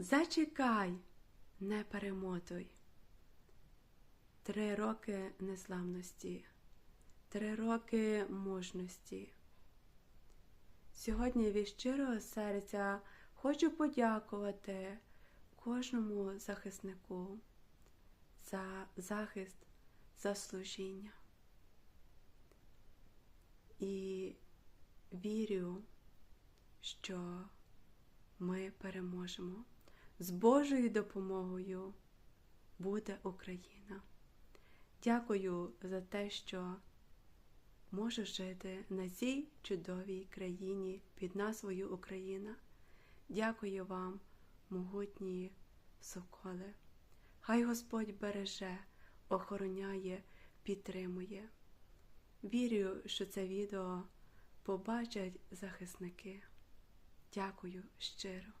Зачекай, не перемотуй. Три роки незламності, три роки мужності. Сьогодні від щирого серця хочу подякувати кожному захиснику за захист, за служіння. І вірю, що ми переможемо. З Божою допомогою буде Україна. Дякую за те, що можу жити на цій чудовій країні під назвою Україна. Дякую вам, могутні соколи. Хай Господь береже, охороняє, підтримує. Вірю, що це відео побачать захисники. Дякую щиро.